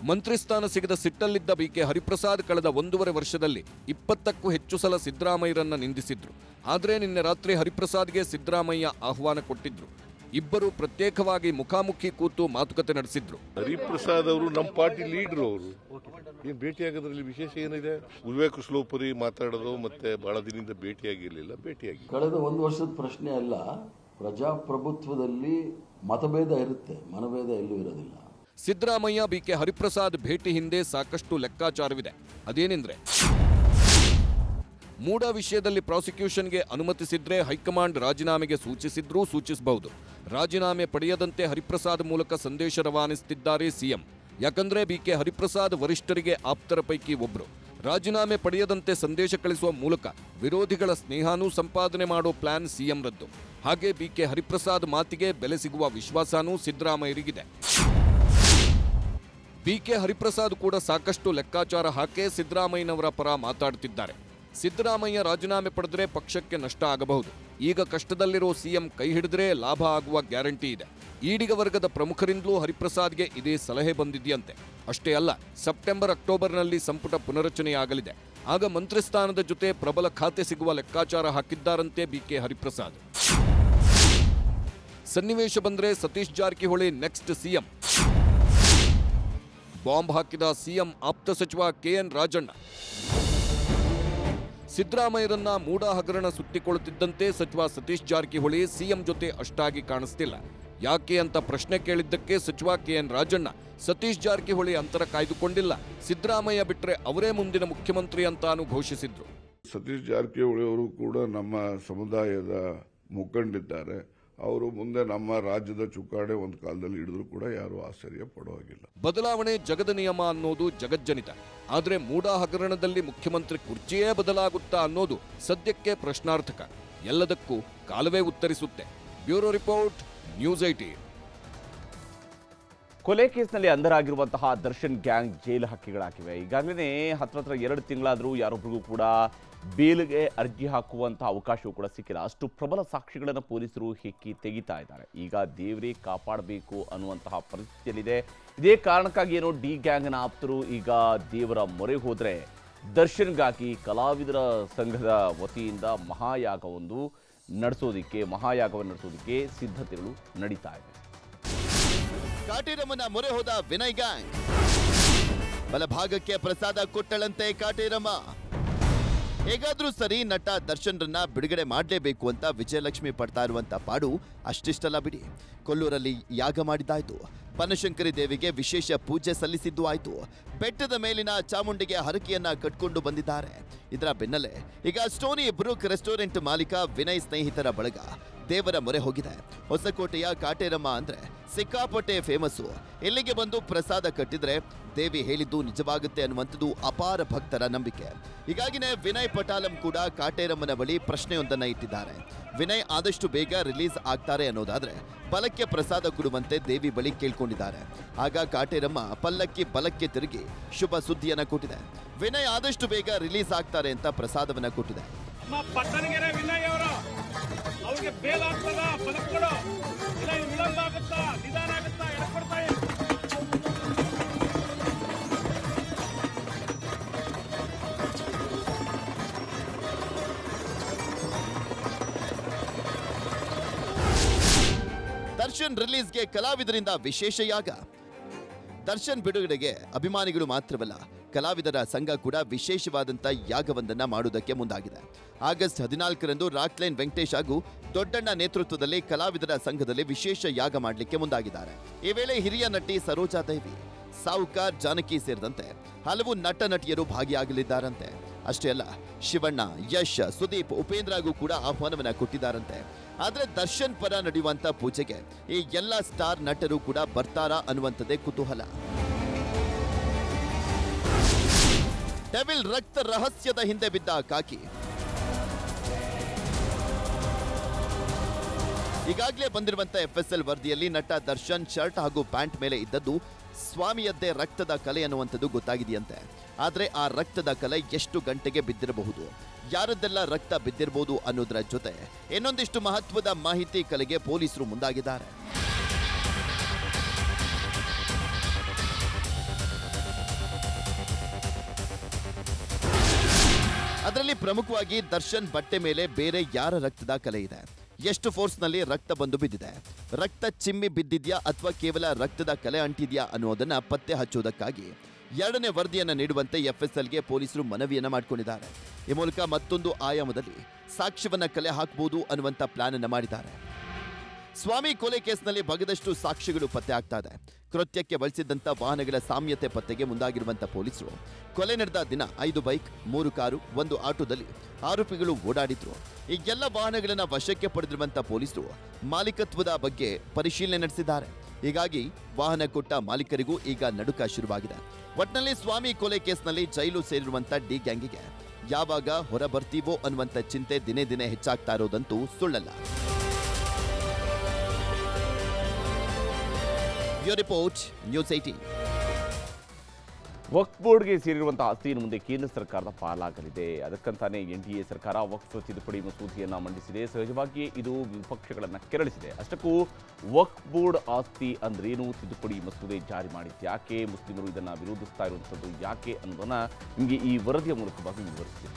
ಮಂತ್ರಿ ಸ್ಥಾನ ಸಿಗದ ಸಿಟ್ಟಲ್ಲಿದ್ದ ಬಿಕೆ ಹರಿಪ್ರಸಾದ್ ಕಳೆದ ಒಂದೂವರೆ ವರ್ಷದಲ್ಲಿ ಇಪ್ಪತ್ತಕ್ಕೂ ಹೆಚ್ಚು ಸಲ ಸಿದ್ದರಾಮಯ್ಯರನ್ನ ನಿಂದಿಸಿದ್ರು. ಆದರೆ ನಿನ್ನೆ ರಾತ್ರಿ ಹರಿಪ್ರಸಾದ್ಗೆ ಸಿದ್ದರಾಮಯ್ಯ ಆಹ್ವಾನ ಕೊಟ್ಟಿದ್ರು. ಇಬ್ಬರು ಪ್ರತ್ಯೇಕವಾಗಿ ಮುಖಾಮುಖಿ ಕೂತು ಮಾತುಕತೆ ನಡೆಸಿದ್ರು. ಹರಿಪ್ರಸಾದ್ ಅವರು ನಮ್ಮ ಪಾರ್ಟಿ ಲೀಡರ್ ಅವರು. ಏನು ಭೇಟಿಯಾಗೋದ್ರಲ್ಲಿ ವಿಶೇಷ ಏನಿದೆ? ವಿವೇಕ ಸ್ಲೋಪುರಿ ಮಾತಾಡೋದು ಮತ್ತೆ ಬಹಳ ದಿನದಿಂದ ಭೇಟಿಯಾಗಿರಲಿಲ್ಲ ಭೇಟಿಯಾಗಿ ಕಳೆದ ಒಂದು ವರ್ಷದ ಪ್ರಶ್ನೆ ಅಲ್ಲ ಪ್ರಜಾಪ್ರಭುತ್ವದಲ್ಲಿ ಮತಭೇದ ಇರುತ್ತೆ, ಮನಭೇದ ಎಲ್ಲೂ ಇರೋದಿಲ್ಲ. ಸಿದ್ದರಾಮಯ್ಯ, ಬಿಕೆ ಹರಿಪ್ರಸಾದ್ ಭೇಟಿ ಹಿಂದೆ ಸಾಕಷ್ಟು ಲೆಕ್ಕಾಚಾರವಿದೆ. ಅದೇನೆಂದ್ರೆ, ಮೂಡ ವಿಷಯದಲ್ಲಿ ಪ್ರಾಸಿಕ್ಯೂಷನ್ಗೆ ಅನುಮತಿಸಿದ್ರೆ ಹೈಕಮಾಂಡ್ ರಾಜೀನಾಮೆಗೆ ಸೂಚಿಸಿದ್ರೂ ಸೂಚಿಸಬಹುದು ರಾಜೀನಾಮೆ ಪಡೆಯದಂತೆ ಹರಿಪ್ರಸಾದ್ ಮೂಲಕ ಸಂದೇಶ ರವಾನಿಸುತ್ತಿದ್ದಾರೆ ಸಿಎಂ. ಯಾಕಂದ್ರೆ ಬಿಕೆ ಹರಿಪ್ರಸಾದ್ ವರಿಷ್ಠರಿಗೆ ಆಪ್ತರ ಪೈಕಿ ಒಬ್ರು. ರಾಜೀನಾಮೆ ಪಡೆಯದಂತೆ ಸಂದೇಶ ಕಳಿಸುವ ಮೂಲಕ ವಿರೋಧಿಗಳ ಸ್ನೇಹಾನೂ ಸಂಪಾದನೆ ಮಾಡೋ ಪ್ಲಾನ್ ಸಿಎಂ ರದ್ದು ಹಾಗೆ ಬಿಕೆ ಹರಿಪ್ರಸಾದ್ ಮಾತಿಗೆ ಬೆಲೆ ಸಿಗುವ ವಿಶ್ವಾಸನೂ ಸಿದ್ದರಾಮಯ್ಯರಿಗಿದೆ. ಬಿಕೆ ಹರಿಪ್ರಸಾದ್ ಕೂಡ ಸಾಕಷ್ಟು ಲೆಕ್ಕಾಚಾರ ಹಾಕೇ ಸಿದ್ದರಾಮಯ್ಯನವರ ಪರ ಮಾತಾಡ್ತಿದ್ದಾರೆ. ಸಿದ್ದರಾಮಯ್ಯ ರಾಜೀನಾಮೆ ಪಡೆದ್ರೆ ಪಕ್ಷಕ್ಕೆ ನಷ್ಟ ಆಗಬಹುದು. ಈಗ ಕಷ್ಟದಲ್ಲಿರೋ ಸಿಎಂ ಕೈ ಹಿಡಿದ್ರೆ ಲಾಭ ಆಗುವ ಗ್ಯಾರಂಟಿ ಇದೆ. ಈಡಿಗ ವರ್ಗದ ಪ್ರಮುಖರಿಂದಲೂ ಹರಿಪ್ರಸಾದ್ಗೆ ಇದೇ ಸಲಹೆ ಬಂದಿದೆಯಂತೆ. ಅಷ್ಟೇ ಅಲ್ಲ, ಸೆಪ್ಟೆಂಬರ್, ಅಕ್ಟೋಬರ್ನಲ್ಲಿ ಸಂಪುಟ ಪುನರಚನೆಯಾಗಲಿದೆ. ಆಗ ಮಂತ್ರಿ ಸ್ಥಾನದ ಜೊತೆ ಪ್ರಬಲ ಖಾತೆ ಸಿಗುವ ಲೆಕ್ಕಾಚಾರ ಹಾಕಿದ್ದಾರಂತೆ ಬಿಕೆ ಹರಿಪ್ರಸಾದ್. ಸನ್ನಿವೇಶ ಬಂದ್ರೆ Satish Jarkiholi next CM bomb ಹಾಕಿದ ಸಿಎಂ ಆಪ್ತ ಸಚಿವ ಕೆಎನ್ ರಾಜಣ್ಣ. ಸಿದ್ದರಾಮಯ್ಯರನ್ನ ಮೂಡ ಹಗರಣ ಸುತ್ತಿಕೊಳ್ಳುತ್ತಿದ್ದಂತೆ ಸಚಿವ ಸತೀಶ್ ಜಾರಕಿಹೊಳಿ ಸಿಎಂ ಜೊತೆ ಅಷ್ಟಾಗಿ ಕಾಣಿಸ್ತಿಲ್ಲ. ಯಾಕೆ ಅಂತ ಪ್ರಶ್ನೆ ಕೇಳಿದ್ದಕ್ಕೆ ಸಚಿವ ಕೆಎನ್ ರಾಜಣ್ಣ, ಸತೀಶ್ ಜಾರಕಿಹೊಳಿ ಅಂತರ ಕಾಯ್ದುಕೊಂಡಿಲ್ಲ. ಸಿದ್ದರಾಮಯ್ಯ ಬಿಟ್ಟರೆ ಅವರೇ ಮುಂದಿನ ಮುಖ್ಯಮಂತ್ರಿ ಅಂತಾನು ಘೋಷಿಸಿದ್ರು. ಸತೀಶ್ ಜಾರಕಿಹೊಳಿ ಅವರು ಕೂಡ ನಮ್ಮ ಸಮುದಾಯದ ಮುಖಂಡಿದ್ದಾರೆ. ಅವರು ಮುಂದೆ ನಮ್ಮ ರಾಜ್ಯದ ಚುಕ್ಕಾಣಿ ಒಂದು ಕಾಲದಲ್ಲಿ ಹಿಡಿದ್ರು ಕೂಡ ಯಾರು ಆಶ್ಚರ್ಯ ಪಡೋ ಹಾಗಿಲ್ಲ. ಬದಲಾವಣೆ ಜಗದ ನಿಯಮ ಅನ್ನೋದು ಜಗಜ್ಜನಿತ. ಆದ್ರೆ ಮೂಡಾ ಹಗರಣದಲ್ಲಿ ಮುಖ್ಯಮಂತ್ರಿ ಕುರ್ಚಿಯೇ ಬದಲಾಗುತ್ತಾ ಅನ್ನೋದು ಸದ್ಯಕ್ಕೆ ಪ್ರಶ್ನಾರ್ಥಕ. ಎಲ್ಲದಕ್ಕೂ ಕಾಲವೇ ಉತ್ತರಿಸುತ್ತೆ. ಬ್ಯೂರೋ ರಿಪೋರ್ಟ್, ನ್ಯೂಸ್ ಐಟೀನ್ ಕೊಲೆ ಕೇಸ್ನಲ್ಲಿ ಅಂಧರಾಗಿರುವಂತಹ ದರ್ಶನ್ ಗ್ಯಾಂಗ್ ಜೈಲು ಹಕ್ಕಿಗಳಾಗಿವೆ. ಈಗಾಗಲೇ ಹತ್ರ ಹತ್ರ ಎರಡು ತಿಂಗಳಾದರೂ ಯಾರೊಬ್ಬರಿಗೂ ಕೂಡ ಬೇಲ್ಗೆ ಅರ್ಜಿ ಹಾಕುವಂತಹ ಅವಕಾಶವೂ ಕೂಡ ಸಿಕ್ಕಿಲ್ಲ. ಅಷ್ಟು ಪ್ರಬಲ ಸಾಕ್ಷಿಗಳನ್ನು ಪೊಲೀಸರು ಹೆಕ್ಕಿ ತೆಗಿತಾ ಇದ್ದಾರೆ. ಈಗ ದೇವರೇ ಕಾಪಾಡಬೇಕು ಅನ್ನುವಂತಹ ಪರಿಸ್ಥಿತಿಯಲ್ಲಿದೆ. ಇದೇ ಕಾರಣಕ್ಕಾಗಿ ಏನೋ ಡಿ ಗ್ಯಾಂಗ್ನ ಆಪ್ತರು ಈಗ ದೇವರ ಮೊರೆ ಹೋದರೆ ದರ್ಶನ್ಗಾಗಿ ಕಲಾವಿದರ ಸಂಘದ ವತಿಯಿಂದ ಮಹಾಯಾಗವೊಂದು ನಡೆಸೋದಕ್ಕೆ, ಮಹಾಯಾಗವನ್ನು ನಡೆಸೋದಕ್ಕೆ ಸಿದ್ಧತೆಗಳು ನಡೀತಾ ಇವೆ. ಕಾಟೇರಮ್ಮನ ಮೊರೆ ಹೋದ ವಿನಯ್ ಗ್ಯಾಂಗ್. ಬಲಭಾಗಕ್ಕೆ ಪ್ರಸಾದ ಕೊಟ್ಟಳಂತೆ ಕಾಟೇರಮ್ಮ. ಹೇಗಾದ್ರೂ ಸರಿ ನಟ ದರ್ಶನ್ರನ್ನ ಬಿಡುಗಡೆ ಮಾಡಲೇಬೇಕು ಅಂತ ವಿಜಯಲಕ್ಷ್ಮಿ ಪಡ್ತಾ ಇರುವಂತ ಪಾಡು ಅಷ್ಟಿಷ್ಟಲ್ಲ ಬಿಡಿ. ಕೊಲ್ಲೂರಲ್ಲಿ ಯಾಗ ಮಾಡಿದ್ದಾಯ್ತು. ಬನಶಂಕರಿ ದೇವಿಗೆ ವಿಶೇಷ ಪೂಜೆ ಸಲ್ಲಿಸಿದ್ದು ಆಯ್ತು. ಬೆಟ್ಟದ ಮೇಲಿನ ಚಾಮುಂಡಿಗೆ ಹರಕೆಯನ್ನ ಕಟ್ಕೊಂಡು ಬಂದಿದ್ದಾರೆ. ಇದರ ಬೆನ್ನಲ್ಲೇ ಈಗ ಸ್ಟೋನಿ ಬ್ರೂಕ್ ರೆಸ್ಟೋರೆಂಟ್ ಮಾಲೀಕ ವಿನಯ್ ಸ್ನೇಹಿತರ ಬಳಗ. ದೇವರ ಮೊರೆ ಹೋಗಿದೆ. ಹೊಸಕೋಟೆಯ ಕಾಟೇರಮ್ಮ ಅಂದ್ರೆ ಸಿಕ್ಕಾಪಟ್ಟೆ ಫೇಮಸ್ಸು ಇಲ್ಲಿಗೆ ಬಂದು ಪ್ರಸಾದ ಕಟ್ಟಿದ್ರೆ ದೇವಿ ಹೇಳಿದ್ದು ನಿಜವಾಗುತ್ತೆ ಅನ್ನುವಂಥದ್ದು ಅಪಾರ ಭಕ್ತರ ನಂಬಿಕೆ. ಹೀಗಾಗಿನೇ ವಿನಯ್ ಪಟಾಲಂ ಕೂಡ ಕಾಟೇರಮ್ಮನ ಬಳಿ ಪ್ರಶ್ನೆಯೊಂದನ್ನು ಇಟ್ಟಿದ್ದಾರೆ. ವಿನಯ್ ಆದಷ್ಟು ಬೇಗ ರಿಲೀಸ್ ಆಗ್ತಾರೆ ಅನ್ನೋದಾದ್ರೆ ಬಲಕ್ಕೆ ಪ್ರಸಾದ ಕೊಡುವಂತೆ ದೇವಿ ಬಳಿ ಕೇಳ್ಕೊಂಡಿದ್ದಾರೆ. ಆಗ ಕಾಟೇರಮ್ಮ ಪಲ್ಲಕ್ಕಿ ಬಲಕ್ಕೆ ತಿರುಗಿ ಶುಭ ಸುದ್ದಿಯನ್ನು ಕೊಟ್ಟಿದೆ. ವಿನಯ್ ಆದಷ್ಟು ಬೇಗ ರಿಲೀಸ್ ಆಗ್ತಾರೆ ಅಂತ ಪ್ರಸಾದವನ್ನು ಕೊಟ್ಟಿದೆ. ನಮ್ಮ ಪಟ್ಟಣಗೆರೆ ವಿನಯ್ ಅವರು, ಅವ್ರಿಗೆ ಬೇಲ್ ಆಗ್ತದ ಬದುಕೊಡು ಇಲ್ಲ ವಿಳಂಬ ಆಗುತ್ತಾ, ನಿಧಾನ ಆಗುತ್ತಾ ಎಡ್ಕೊಡ್ತಾ ದರ್ಶನ್ ರಿಲೀಸ್ಗೆ ಕಲಾವಿದರಿಂದ ವಿಶೇಷ ಯಾಗ. ದರ್ಶನ್ ಬಿಡುಗಡೆಗೆ ಅಭಿಮಾನಿಗಳು ಮಾತ್ರವಲ್ಲ, ಕಲಾವಿದರ ಸಂಘ ಕೂಡ ವಿಶೇಷವಾದಂಥ ಯಾಗವೊಂದನ್ನು ಮಾಡುವುದಕ್ಕೆ ಮುಂದಾಗಿದೆ. ಆಗಸ್ಟ್ ಹದಿನಾಲ್ಕರಂದು ರಾಕ್ಲೈನ್ ವೆಂಕಟೇಶ್ ಹಾಗೂ ದೊಡ್ಡಣ್ಣ ನೇತೃತ್ವದಲ್ಲಿ ಕಲಾವಿದರ ಸಂಘದಲ್ಲಿ ವಿಶೇಷ ಯಾಗ ಮಾಡಲಿಕ್ಕೆ ಮುಂದಾಗಿದ್ದಾರೆ. ಈ ವೇಳೆ ಹಿರಿಯ ನಟಿ ಸರೋಜಾ ದೇವಿ ಸಾವುಕಾರ್ ಜಾನಕಿ ಸೇರಿದಂತೆ ಹಲವು ನಟ ನಟಿಯರು ಭಾಗಿಯಾಗಲಿದ್ದಾರಂತೆ. ಅಷ್ಟೇ ಅಲ್ಲ, ಶಿವಣ್ಣ, ಯಶ್, ಸುದೀಪ್ ಉಪೇಂದ್ರಗೂ ಕೂಡ ಆಹ್ವಾನವನ್ನ ಕೊಟ್ಟಿದ್ದಾರಂತೆ. ಆದರೆ ದರ್ಶನ್ ಪರ ನಡೆಯುವಂತ ಪೂಜೆಗೆ ಈ ಎಲ್ಲ ಸ್ಟಾರ್ ನಟರು ಕೂಡ ಬರ್ತಾರಾ ಅನ್ನುವಂಥದ್ದೇ ಕುತೂಹಲ. ಡೆವಿಲ್ ರಕ್ತ ರಹಸ್ಯದ ಹಿಂದೆ ಬಿದ್ದ ಕಾಕಿ ಈಗಾಗಲೇ ಬಂದಿರುವಂತ ಎಫ್ಎಸ್ಎಲ್ ವರದಿಯಲ್ಲಿ ನಟ ದರ್ಶನ್ ಶರ್ಟ್ ಹಾಗೂ ಪ್ಯಾಂಟ್ ಮೇಲೆ ಇದ್ದದ್ದು ಸ್ವಾಮಿಯದ್ದೇ ರಕ್ತದ ಕಲೆ ಅನ್ನುವಂಥದ್ದು ಗೊತ್ತಾಗಿದೆಯಂತೆ. ಆದರೆ ಆ ರಕ್ತದ ಕಲೆ ಎಷ್ಟು ಗಂಟೆಗೆ ಬಿದ್ದಿರಬಹುದು? ಯಾರದ್ದೆಲ್ಲ ರಕ್ತ ಬಿದ್ದಿರಬಹುದು ಅನ್ನೋದರ ಜೊತೆ ಇನ್ನೊಂದಿಷ್ಟು ಮಹತ್ವದ ಮಾಹಿತಿ ಕಲೆಗೆ ಪೊಲೀಸರು ಮುಂದಾಗಿದ್ದಾರೆ. ಅದರಲ್ಲಿ ಪ್ರಮುಖವಾಗಿ ದರ್ಶನ್ ಬಟ್ಟೆ ಮೇಲೆ ಬೇರೆ ಯಾರ ರಕ್ತದ ಕಲೆ ಇದೆ? ಎಷ್ಟು ಫೋರ್ಸ್ನಲ್ಲಿ ರಕ್ತ ಬಂದು ಬಿದ್ದಿದೆ? ರಕ್ತ ಚಿಮ್ಮಿ ಬಿದ್ದಿದ್ಯಾ ಅಥವಾ ಕೇವಲ ರಕ್ತದ ಕಲೆ ಅಂಟಿದ್ಯಾ ಅನ್ನೋದನ್ನ ಪತ್ತೆ ಹಚ್ಚುವುದಕ್ಕಾಗಿ ಎರಡನೇ ವರದಿಯನ್ನು ನೀಡುವಂತೆ ಎಫ್ಎಸ್ಎಲ್ಗೆ ಪೊಲೀಸರು ಮನವಿಯನ್ನು ಮಾಡಿಕೊಂಡಿದ್ದಾರೆ. ಈ ಮೂಲಕ ಮತ್ತೊಂದು ಆಯಾಮದಲ್ಲಿ ಸಾಕ್ಷ್ಯವನ್ನ ಕಲೆ ಹಾಕಬಹುದು ಅನ್ನುವಂಥ ಪ್ಲಾನ್ ಅನ್ನ ಮಾಡಿದ್ದಾರೆ. ಸ್ವಾಮಿ ಕೊಲೆ ಕೇಸ್ನಲ್ಲಿ ಬಗೆದಷ್ಟು ಸಾಕ್ಷಿಗಳು ಪತ್ತೆ ಆಗ್ತಾ ಇದೆ. ಕೃತ್ಯಕ್ಕೆ ಬಳಸಿದ್ದಂಥ ವಾಹನಗಳ ಸಾಮ್ಯತೆ ಪತ್ತೆಗೆ ಮುಂದಾಗಿರುವಂಥ ಪೊಲೀಸರು. ಕೊಲೆ ನಡೆದ ದಿನ ಐದು ಬೈಕ್, ಮೂರು ಕಾರು, ಒಂದು ಆಟೋದಲ್ಲಿ ಆರೋಪಿಗಳು ಓಡಾಡಿದ್ರು. ಈ ಎಲ್ಲ ವಾಹನಗಳನ್ನ ವಶಕ್ಕೆ ಪಡೆದಿರುವಂಥ ಪೊಲೀಸರು ಮಾಲೀಕತ್ವದ ಬಗ್ಗೆ ಪರಿಶೀಲನೆ ನಡೆಸಿದ್ದಾರೆ. ಹೀಗಾಗಿ ವಾಹನ ಕೊಟ್ಟ ಮಾಲೀಕರಿಗೂ ಈಗ ನಡುಕ ಶುರುವಾಗಿದೆ. ಒಟ್ನಲ್ಲಿ ಸ್ವಾಮಿ ಕೊಲೆ ಕೇಸ್ನಲ್ಲಿ ಜೈಲು ಸೇರಿರುವಂಥ ಡಿ ಗ್ಯಾಂಗಿಗೆ ಯಾವಾಗ ಹೊರ ಬರ್ತೀವೋ ಅನ್ನುವಂಥ ಚಿಂತೆ ದಿನೇ ದಿನೇ ಹೆಚ್ಚಾಗ್ತಾ ಇರೋದಂತೂ ಸುಳ್ಳಲ್ಲ. Bureau report news eighteen Waqf ಬೋರ್ಡ್ಗೆ ಸೇರಿರುವಂತಹ ಆಸ್ತಿ ಇನ್ನು ಮುಂದೆ ಕೇಂದ್ರ ಸರ್ಕಾರದ ಪಾಲಾಗಲಿದೆ. ಅದಕ್ಕಂತಾನೆ ಎನ್ ಡಿ ಎ ಸರ್ಕಾರ ವಕ್ಫ್ ತಿದ್ದುಪಡಿ ಮಸೂದೆಯನ್ನು ಮಂಡಿಸಿದೆ. ಸಹಜವಾಗಿಯೇ ಇದು ವಿಪಕ್ಷಗಳನ್ನು ಕೆರಳಿಸಿದೆ. ಅಷ್ಟಕ್ಕೂ ವಕ್ಫ್ ಬೋರ್ಡ್ ಆಸ್ತಿ ಅಂದ್ರೇನು? ತಿದ್ದುಪಡಿ ಮಸೂದೆ ಜಾರಿ ಮಾಡಿದ್ದು ಯಾಕೆ? ಮುಸ್ಲಿಮರು ಇದನ್ನು ವಿರೋಧಿಸ್ತಾ ಇರುವಂಥದ್ದು ಯಾಕೆ ಅನ್ನೋದನ್ನು ನಿಮಗೆ ಈ ವರದಿಯ ಮೂಲಕವಾಗಿ ವಿವರಿಸ್ತೀನಿ.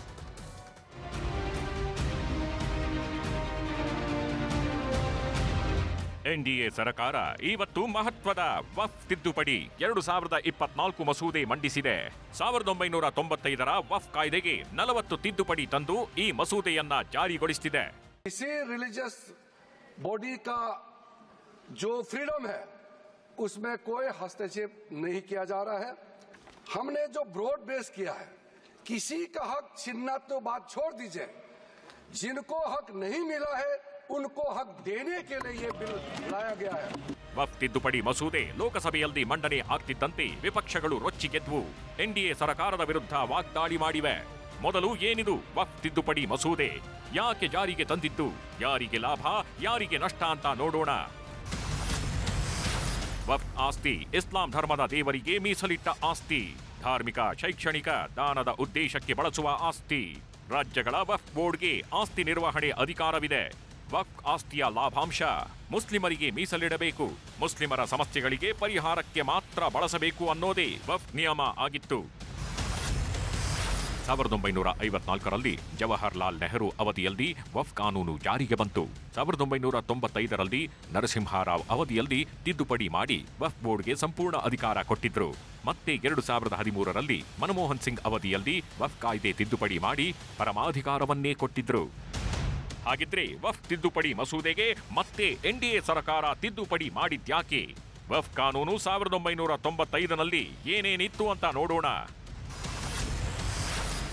ಎನ್ಡಿಎ ಸರ್ಕಾರ ಇವತ್ತು ಮಹತ್ವದ ವಫ್ ತಿದ್ದುಪಡಿ ಎರಡು ಸಾವಿರದ ಇಪ್ಪತ್ನಾಲ್ಕು ಮಸೂದೆ ಮಂಡಿಸಿದೆ ಸಾವಿರದ ಒಂಬೈನೂರ ತೊಂಬತ್ತೈದರ ವಫ್ ಕಾಯ್ದೆಗೆ ನಲವತ್ತು ತಿದ್ದುಪಡಿ ತಂದು ಈ ಮಸೂದೆಯನ್ನ ಜಾರಿಗೊಳಿಸಿದೆ किसी रिलीजियस बॉडी का जो फ्रीडम है उसमें कोई हस्तक्षेप नहीं किया जा रहा है हमने जो ब्रॉड बेस किया है किसी का हक छीनना तो बात छोड़ दीजिए जिनको हक नहीं मिला है उनको हक देने के लिए ये बिल लाया गया है ವಫ್ ತಿದ್ದುಪಡಿ ಮಸೂದೆ ಲೋಕಸಭೆಯಲ್ಲಿ ಮಂಡನೆ ಆಗ್ತಿದ್ದಂತೆ ವಿಪಕ್ಷಗಳು ರೊಚ್ಚಿಗೆದ್ವು ಎನ್ಡಿಎ ಸರ್ಕಾರದ ವಿರುದ್ಧ ವಾಗ್ದಾಳಿ ಮಾಡಿವೆ ಮೊದಲು ಏನಿದು ವಫ್ ತಿದ್ದುಪಡಿ ಮಸೂದೆ ಯಾಕೆ ಜಾರಿಗೆ ತಂದಿದ್ದು ಯಾರಿಗೆ ಲಾಭ ಯಾರಿಗೆ ನಷ್ಟ ಅಂತ ನೋಡೋಣ ವಫ್ ಆಸ್ತಿ ಇಸ್ಲಾಂ ಧರ್ಮದ ದೇವರಿಗೆ ಮೀಸಲಿಟ್ಟ ಆಸ್ತಿ ಧಾರ್ಮಿಕ ಶೈಕ್ಷಣಿಕ ದಾನದ ಉದ್ದೇಶಕ್ಕೆ ಬಳಸುವ ಆಸ್ತಿ ರಾಜ್ಯಗಳ ವಫ್ ಬೋರ್ಡ್ಗೆ ಆಸ್ತಿ ನಿರ್ವಹಣೆ ಅಧಿಕಾರವಿದೆ ವಫ್ ಆಸ್ತಿಯ ಲಾಭಾಂಶ. ಮುಸ್ಲಿಮರಿಗೆ ಮೀಸಲಿಡಬೇಕು. ಮುಸ್ಲಿಮರ ಸಮಸ್ಯೆಗಳಿಗೆ ಪರಿಹಾರಕ್ಕೆ ಮಾತ್ರ ಬಳಸಬೇಕು ಅನ್ನೋದೇ ವಫ್ ನಿಯಮ ಆಗಿತ್ತು. ಸಾವಿರದ ಒಂಬೈನೂರ ಐವತ್ನಾಲ್ಕರಲ್ಲಿ ಜವಾಹರ್ಲಾಲ್ ನೆಹರು ಅವಧಿಯಲ್ಲಿ ವಫ್ ಕಾನೂನು ಜಾರಿಗೆ ಬಂತು. ಸಾವಿರದ ಒಂಬೈನೂರ ತೊಂಬತ್ತೈದರಲ್ಲಿ ನರಸಿಂಹರಾವ್ ಅವಧಿಯಲ್ಲಿ ತಿದ್ದುಪಡಿ ಮಾಡಿ ವಫ್ ಬೋರ್ಡ್ಗೆ ಸಂಪೂರ್ಣ ಅಧಿಕಾರ ಕೊಟ್ಟಿದ್ರು. ಮತ್ತೆ ಎರಡು ಸಾವಿರದ ಹದಿಮೂರರಲ್ಲಿ ಮನಮೋಹನ್ ಸಿಂಗ್ ಅವಧಿಯಲ್ಲಿ ವಫ್ ಕಾಯ್ದೆ ತಿದ್ದುಪಡಿ ಮಾಡಿ ಪರಮಾಧಿಕಾರವನ್ನೇ ಕೊಟ್ಟಿದ್ರು. ಹಾಗಿದ್ರೆ ವಫ್ ತಿದ್ದುಪಡಿ ಮಸೂದೆಗೆ ಮತ್ತೆ ಎನ್ಡಿಎ ಸರ್ಕಾರ ತಿದ್ದುಪಡಿ ಮಾಡಿದ್ಯಾಕೆ? ವಫ್ ಕಾನೂನು ಸಾವಿರದ ಒಂಬೈನೂರ ತೊಂಬತ್ತೈದರಲ್ಲಿ ಏನೇನಿತ್ತು ಅಂತ ನೋಡೋಣ.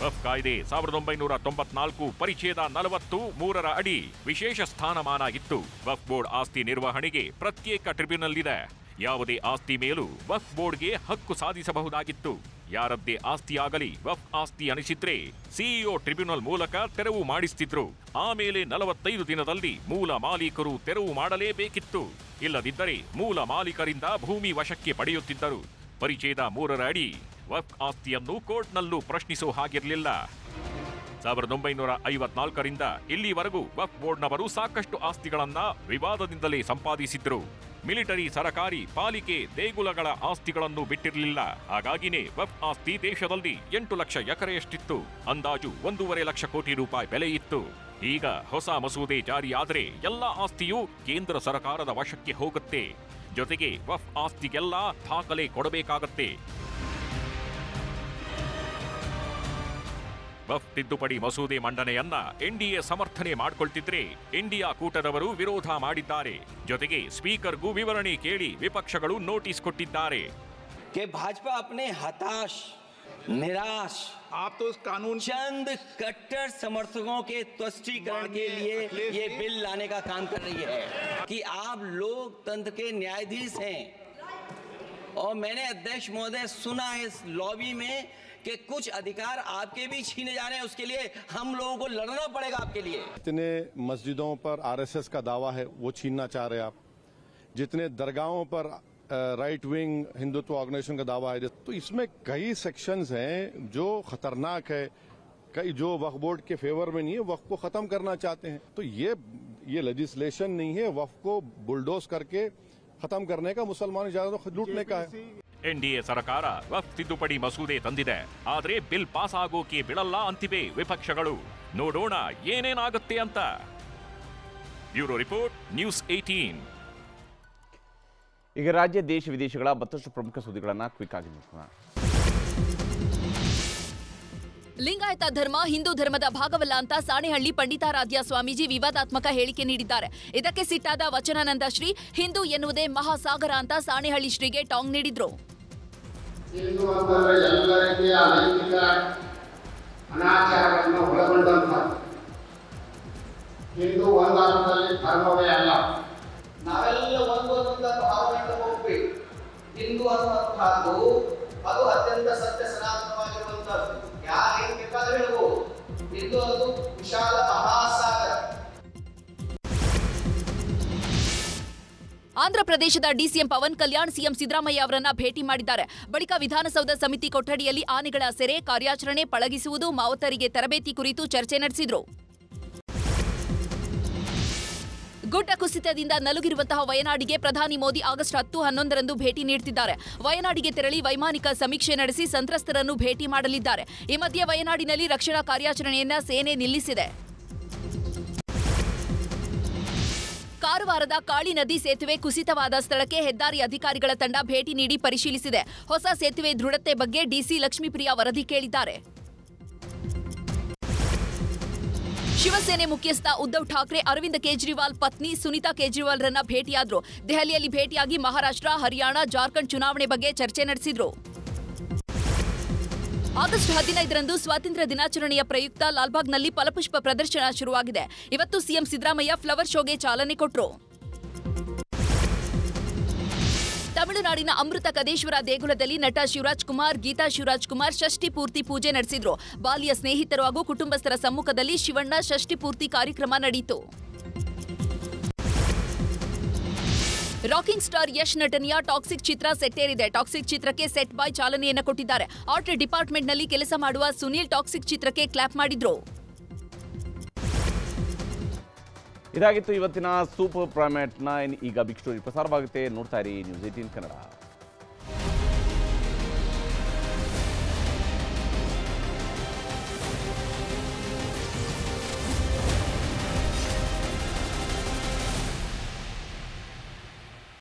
ವಫ್ ಕಾಯ್ದೆ ಸಾವಿರದ ಒಂಬೈನೂರ ತೊಂಬತ್ನಾಲ್ಕು ಪರಿಚ್ಛೇದ ನಲವತ್ತು ಮೂರರ ಅಡಿ ವಿಶೇಷ ಸ್ಥಾನಮಾನ ಇತ್ತು ವಫ್ ಬೋರ್ಡ್ ಆಸ್ತಿ ನಿರ್ವಹಣೆಗೆ ಪ್ರತ್ಯೇಕ ಟ್ರಿಬ್ಯುನಲ್ ಇದೆ ಯಾವುದೇ ಆಸ್ತಿ ಮೇಲೂ ವಫ್ ಬೋರ್ಡ್ಗೆ ಹಕ್ಕು ಸಾಧಿಸಬಹುದಾಗಿತ್ತು. ಯಾರದ್ದೇ ಆಸ್ತಿಯಾಗಲಿ, ವಫ್ ಆಸ್ತಿ ಅನಿಸಿದ್ರೆ ಸಿಇಒ ಟ್ರಿಬ್ಯುನಲ್ ಮೂಲಕ ತೆರವು ಮಾಡಿಸ್ತಿದ್ರು. ಆಮೇಲೆ ನಲವತ್ತೈದು ದಿನದಲ್ಲಿ ಮೂಲ ಮಾಲೀಕರು ತೆರವು ಮಾಡಲೇಬೇಕಿತ್ತು. ಇಲ್ಲದಿದ್ದರೆ ಮೂಲ ಮಾಲೀಕರಿಂದ ಭೂಮಿ ವಶಕ್ಕೆ ಪಡೆಯುತ್ತಿದ್ದರು. ಪರಿಚಯದ ಮೂರರ ಅಡಿ ವಫ್ ಆಸ್ತಿಯನ್ನು ಕೋರ್ಟ್ನಲ್ಲೂ ಪ್ರಶ್ನಿಸೋ ಹಾಗಿರಲಿಲ್ಲ. ಸಾವಿರದ ಒಂಬೈನೂರ ಐವತ್ನಾಲ್ಕರಿಂದ ಇಲ್ಲಿವರೆಗೂ ವಕ್ ಬೋರ್ಡ್ನವರು ಸಾಕಷ್ಟು ಆಸ್ತಿಗಳನ್ನ ವಿವಾದದಿಂದಲೇ ಸಂಪಾದಿಸಿದ್ರು. ಮಿಲಿಟರಿ, ಸರಕಾರಿ, ಪಾಲಿಕೆ ದೇಗುಲಗಳ ಆಸ್ತಿಗಳನ್ನು ಬಿಟ್ಟಿರಲಿಲ್ಲ. ಹಾಗಾಗಿನೇ ವೆಬ್ ಆಸ್ತಿ ದೇಶದಲ್ಲಿ ಎಂಟು ಲಕ್ಷ ಎಕರೆಯಷ್ಟಿತ್ತು. ಅಂದಾಜು ಒಂದೂವರೆ ಲಕ್ಷ ಕೋಟಿ ರೂಪಾಯಿ ಬೆಲೆ ಇತ್ತು. ಈಗ ಹೊಸ ಮಸೂದೆ ಜಾರಿಯಾದರೆ ಎಲ್ಲ ಆಸ್ತಿಯೂ ಕೇಂದ್ರ ಸರಕಾರದ ವಶಕ್ಕೆ ಹೋಗುತ್ತೆ. ಜೊತೆಗೆ ವಫ್ ಆಸ್ತಿಗೆಲ್ಲ ದಾಖಲೆ ಕೊಡಬೇಕಾಗತ್ತೆ. ವಫ್ ತಿದ್ದುಪಡಿ ಮಸೂದೆ ಮಂಡನೆಯನ್ನ ಎನ್ಡಿಎ ಸಮರ್ಥನೆ ಮಾಡ್ಕೊಳ್ತಿದ್ರೆ ಇಂಡಿಯಾ ಕೂಟದವರು ವಿರೋಧ ಮಾಡಿದ್ದಾರೆ ಜೊತೆಗೆ ಸ್ಪೀಕರ್ಗೂ ವಿವರಣೆ ಕೇಳಿ ವಿಪಕ್ಷಗಳು ನೋಟಿಸ್ ಕೊಟ್ಟಿದ್ದಾರೆ कि भाजपा अपने हताश निराश आप तो उस कानून चंद कट्टर समर्थकों के तुष्टीकरण के लिए ये बिल लाने का काम कर रही है कि आप लोकतंत्र के न्यायाधीश हैं और मैंने अध्यक्ष महोदय सुना है इस लॉबी में कि कुछ अधिकार आपके भी छीने जा रहे हैं उसके लिए हम लोगों को लड़ना पड़ेगा आपके लिए। जितने मस्जिदों पर आरएसएस का दावा है वो छीनना चाह रहे हैं आप। जितने दरगाहों पर राइट विंग हिंदुत्व ऑर्गेनाइजेशन का दावा है तो इसमें कई सेक्शंस हैं जो खतरनाक है। कई जो वक्फ बोर्ड के फेवर में नहीं है वक्फ को खत्म करना चाहते हैं। तो ये ये लेजिस्लेशन नहीं है वक्फ को बुलडोज करके खत्म करने का मुसलमान इजाज़त लूटने का है। ಎನ್ಡಿಎ ಸರ್ಕಾರ ವಫ್ ತಿದ್ದುಪಡಿ ಮಸೂದೆ ತಂದಿದೆ. ಆದರೆ ಬಿಲ್ ಪಾಸ್ ಆಗೋಕೆ ಬಿಡಲ್ಲ ಅಂತಿವೆ ವಿಪಕ್ಷಗಳು. ನೋಡೋಣ ಏನೇನಾಗುತ್ತೆ ಅಂತ. ಬ್ಯೂರೋ ರಿಪೋರ್ಟ್ ನ್ಯೂಸ್ ಏಟೀನ್ ಈಗ ರಾಜ್ಯ ದೇಶ ವಿದೇಶಗಳ ಮತ್ತಷ್ಟು ಪ್ರಮುಖ ಸುದ್ದಿಗಳನ್ನು ಕ್ವಿಕ್ ಆಗಿ ನೋಡೋಣ. ಲಿಂಗಾಯತ ಧರ್ಮ ಹಿಂದೂ ಧರ್ಮದ ಭಾಗವಲ್ಲ ಅಂತ ಸಾಣೆಹಳ್ಳಿ ಪಂಡಿತಾರಾಧ್ಯ ಸ್ವಾಮೀಜಿ ವಿವಾದಾತ್ಮಕ ಹೇಳಿಕೆ ನೀಡಿದ್ದಾರೆ. ಇದಕ್ಕೆ ಸಿಟ್ಟಾದ ವಚನಾನಂದ ಶ್ರೀ ಹಿಂದೂ ಎನ್ನುವುದೇ ಮಹಾಸಾಗರ ಅಂತ ಸಾಣೆಹಳ್ಳಿ ಶ್ರೀಗೆ ಟಾಂಗ್ ನೀಡಿದ್ರು. ಹಿಂದೂ ಅಂತಂದ್ರೆ ಎಲ್ಲ ರೀತಿಯ ನೈತಿಕ ಅನಾಚಾರವನ್ನು ಒಳಗೊಂಡಂತ ಹಿಂದೂ ಒಂದಾರ್ಥದಲ್ಲಿ ಧರ್ಮವೇ ಅಲ್ಲ. ನಾವೆಲ್ಲ ಒಂದು ಅನ್ನುವಂಥ ಭಾವನೆಯನ್ನು ಹೋಗ್ಬೇಕು ಹಿಂದೂ ಅನ್ನುವಂತಹದ್ದು ಅದು ಅತ್ಯಂತ ಸತ್ಯ ಸನಾತನವಾಗಿರುವಂತಹದ್ದು ಯಾರು ಬೇಕಾದ್ರೂ ಹೇಳ್ಬೋದು. ಹಿಂದೂ ಅದು ವಿಶಾಲ ಆಂಧ್ರಪ್ರದೇಶದ ಡಿಸಿಎಂ ಪವನ್ ಕಲ್ಯಾಣ್, ಸಿಎಂ ಸಿದ್ದರಾಮಯ್ಯ ಅವರನ್ನ ಭೇಟಿ ಮಾಡಿದ್ದಾರೆ. ಬಳಿಕ ವಿಧಾನಸೌಧ ಸಮಿತಿ ಕೊಠಡಿಯಲ್ಲಿ ಆನೆಗಳ ಸೆರೆ ಕಾರ್ಯಾಚರಣೆ ಪಳಗಿಸುವುದು ಮಾವುತರಿಗೆ ತರಬೇತಿ ಕುರಿತು ಚರ್ಚೆ ನಡೆಸಿದರು. ಗುಡ್ಡ ಕುಸಿತದಿಂದ ನಲುಗಿರುವಂತಹ ವಯನಾಡಿಗೆ ಪ್ರಧಾನಿ ಮೋದಿ ಆಗಸ್ಟ್ ಹತ್ತು ಹನ್ನೊಂದರಂದು ಭೇಟಿ ನೀಡುತ್ತಿದ್ದಾರೆ ವಯನಾಡಿಗೆ ತೆರಳಿ ವೈಮಾನಿಕ ಸಮೀಕ್ಷೆ ನಡೆಸಿ ಸಂತ್ರಸ್ತರನ್ನು ಭೇಟಿ ಮಾಡಲಿದ್ದಾರೆ. ಈ ಮಧ್ಯೆ ವಯನಾಡಿನಲ್ಲಿ ರಕ್ಷಣಾ ಕಾರ್ಯಾಚರಣೆಯನ್ನ ಸೇನೆ ನಿಲ್ಲಿಸಿದೆ. ಕಾರವಾರದ ಕಾಳಿ ನದಿ ಸೇತುವೆ ಕುಸಿತವಾದ ಸ್ಥಳಕ್ಕೆ ಹೆದ್ದಾರಿ ಅಧಿಕಾರಿಗಳ ತಂಡ ಭೇಟಿ ನೀಡಿ ಪರಿಶೀಲಿಸಿದೆ. ಹೊಸ ಸೇತುವೆ ದೃಢತೆ ಬಗ್ಗೆ ಡಿಸಿ ಲಕ್ಷ್ಮೀಪ್ರಿಯಾ ವರದಿ ಕೇಳಿದ್ದಾರೆ. ಶಿವಸೇನೆ ಮುಖ್ಯಸ್ಥ ಉದ್ಧವ್ ಠಾಕ್ರೆ, ಅರವಿಂದ ಕೇಜ್ರಿವಾಲ್ ಪತ್ನಿ ಸುನೀತಾ ಕೇಜ್ರಿವಾಲ್ರನ್ನ ಭೇಟಿಯಾದರು. ದೆಹಲಿಯಲ್ಲಿ ಭೇಟಿಯಾಗಿ ಮಹಾರಾಷ್ಟ್ರ, ಹರಿಯಾಣ, ಜಾರ್ಖಂಡ್ ಚುನಾವಣೆ ಬಗ್ಗೆ ಚರ್ಚೆ ನಡೆಸಿದ್ರು. ಆಗಸ್ಟ್ ಹದಿನೈದರಂದು ಸ್ವಾತಂತ್ರ್ಯ ದಿನಾಚರಣೆಯ ಪ್ರಯುಕ್ತ ಲಾಲ್ಬಾಗ್ನಲ್ಲಿ ಫಲಪುಷ್ಪ ಪ್ರದರ್ಶನ ಶುರುವಾಗಿದೆ. ಇವತ್ತು ಸಿಎಂ ಸಿದ್ದರಾಮಯ್ಯ ಫ್ಲವರ್ ಶೋಗೆ ಚಾಲನೆ ಕೊಟ್ಟರು ತಮಿಳುನಾಡಿನ ಅಮೃತ ಕದೇಶ್ವರ ದೇಗುಲದಲ್ಲಿ ನಟ ಶಿವರಾಜ್ ಕುಮಾರ್, ಗೀತಾ ಶಿವರಾಜ್ ಕುಮಾರ್ ಷಷ್ಠಿ ಪೂರ್ತಿ ಪೂಜೆ ನಡೆಸಿದ್ರು. ಬಾಲ್ಯ ಸ್ನೇಹಿತರು ಹಾಗೂ ಕುಟುಂಬಸ್ಥರ ಸಮ್ಮುಖದಲ್ಲಿ ಶಿವಣ್ಣ ಷಷ್ಠಿ ಪೂರ್ತಿ ಕಾರ್ಯಕ್ರಮ ನಡೆಯಿತು. ರಾಕಿಂಗ್ ಸ್ಟಾರ್ ಯಶ್ ನಟನೆಯ ಟಾಕ್ಸಿಕ್ ಚಿತ್ರ ಸೆಟ್ಟೇರಿದೆ ಟಾಕ್ಸಿಕ್ ಚಿತ್ರಕ್ಕೆ ಸೆಟ್ ಬಾಯ್ ಚಾಲನೆಯನ್ನು ಕೊಟ್ಟಿದ್ದಾರೆ. ಆರ್ಟ್ ಡಿಪಾರ್ಟ್ಮೆಂಟ್ನಲ್ಲಿ ಕೆಲಸ ಮಾಡುವ ಸುನೀಲ್ ಟಾಕ್ಸಿಕ್ ಚಿತ್ರಕ್ಕೆ ಕ್ಲಾಪ್ ಮಾಡಿದ್ರು. ಇದಾಗಿತ್ತು ಇವತ್ತಿನ ಸೂಪರ್ ಪ್ರೈಮೇಟ್ನ ಈಗ ಬಿಗ್ ಸ್ಟೋರಿ. ಪ್ರಸಾರವಾಗುತ್ತೆ. ನೋಡ್ತಾ ಇರಿ ನ್ಯೂಸ್ ಏಟೀನ್ ಕನ್ನಡ.